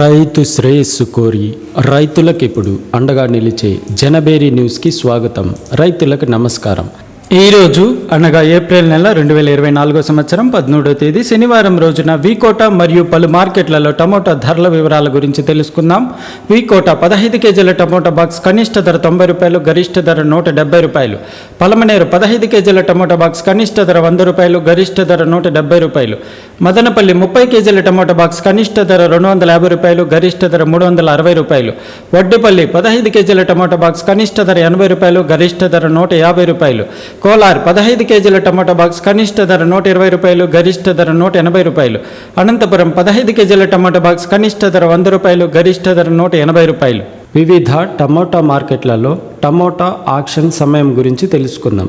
రైతు శ్రేయస్సు కోరి రైతులకు ఇప్పుడు అండగా నిలిచే జనబేరి న్యూస్కి స్వాగతం. రైతులకు నమస్కారం. ఈరోజు అనగా ఏప్రిల్ నెల రెండు వేల ఇరవై నాలుగో సంవత్సరం పదమూడో తేదీ శనివారం రోజున వీకోట మరియు పలు మార్కెట్లలో టమోటా ధరల వివరాల గురించి తెలుసుకుందాం. వీకోట పదహైదు కేజీల టమోటా బాక్స్ కనిష్ట ధర తొంభై రూపాయలు గరిష్ట ధర నూట డెబ్బై రూపాయలు. పలమనేరు పదహైదు కేజీల టమోటా బాక్స్ కనిష్ట ధర వంద రూపాయలు గరిష్ట ధర నూట డెబ్బై రూపాయలు. మదనపల్లి ముప్పై కేజీల టమోటా బాక్స్ కనిష్ట ధర రెండు వందల యాభై రూపాయలు గరిష్ట ధర మూడు వందల అరవై రూపాయలు. వడ్డిపల్లి పదహైదు కేజీల టమోటా బాక్స్ కనిష్ట ధర ఎనభై రూపాయలు గరిష్ట ధర నూట యాభై రూపాయలు. కోలార్ పదహైదు కేజీల టమోటా బాక్స్ కనిష్ట ధర నూట ఇరవై రూపాయలు గరిష్ట ధర నూట ఎనభై రూపాయలు. అనంతపురం పదహైదు కేజీల టమోటా బాక్స్ కనిష్ట ధర వంద రూపాయలు గరిష్ట ధర నూట ఎనభై రూపాయలు. వివిధ టమోటా మార్కెట్లలో టమోటా ఆక్షన్ సమయం గురించి తెలుసుకుందాం.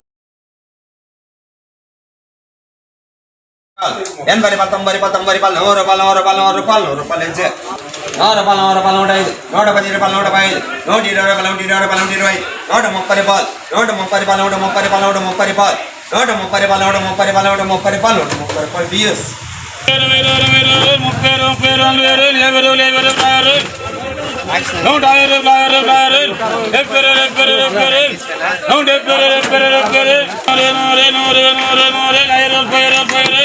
ఎనభై రూపాయలు తొంభై రూపాయలు తొంభై రూపాయలు నూరు రూపాయలు నూరు రూపాయలు నూరు రూపాయలు నూరు రూపాయలు ఇచ్చే నూరు రూపాయలు నూరు రూపాయలు నూట ఐదు నూట పది రూపాయలు నూట పది నూట ఇరవై రూపాయలు నూట ఇరవై రూపాయలు నూట ఇరవై నూట ముప్పై రూపాయలు నూట ముప్పై రూపాయలు నూట ముప్పై రూపాయలు నూట ముప్పై రూపాయలు నూట ముప్పై రూపాయలు నూట ముప్పై రూపాయలు నూట ముప్పై రూపాయలు నూట ముప్పై రూపాయలు బిఎస్ నూట యాభై రూపాయలు రూపాయలు డెబ్బై డెబ్బై డెబ్బై నూట డెబ్బై డెబ్బై డెబ్బై నూరు నూరు నూరు నూరు ఐదు రూపాయలు రూపాయలు నూట நூறு நூறு நூறு நூறு நூறு நூறு ஐநூறு பயிறு பயிறு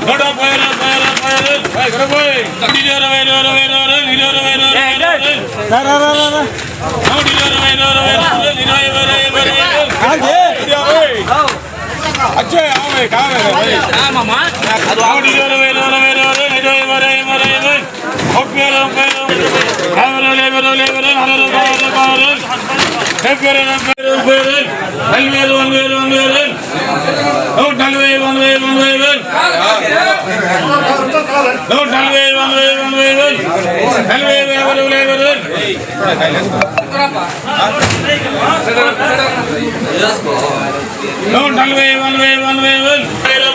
நூறு பயிறு பயிறு பயிறு இருபது வயது ஒரு வயது ஒரு இருபது வயது ஒரு நூற்றி இருபது வயது ஒரு இருபது வயது இருபது அச்சே ஆமே வாங்குவேன் கல்வியல் வாங்குவேன் வாங்குவேன் நல்வையை வாங்குவேன் வாங்குவேன் நல்வையை வாங்குவேன் வாங்குவேன் நல்வையை வருவதை வருவேன் நல்வையை வாங்குவேன் வாங்குவேன்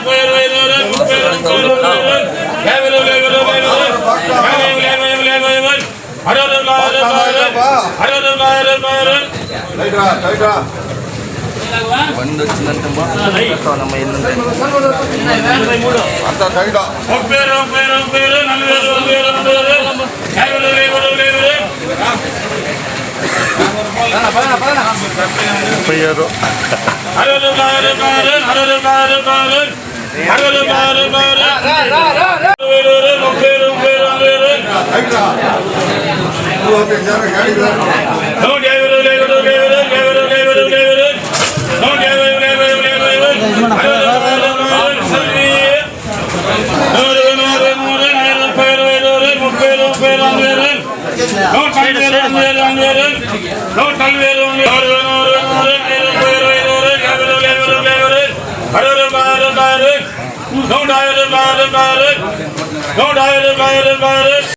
போயிடுவேன் బండి వచ్చిందంటే అంత సైడ్ ముప్పై ముప్పై ముప్పై నలభై నలభై నలభై ముప్పై ఆరు. ముప్పై ముప్పై Don't die, don't die, don't die.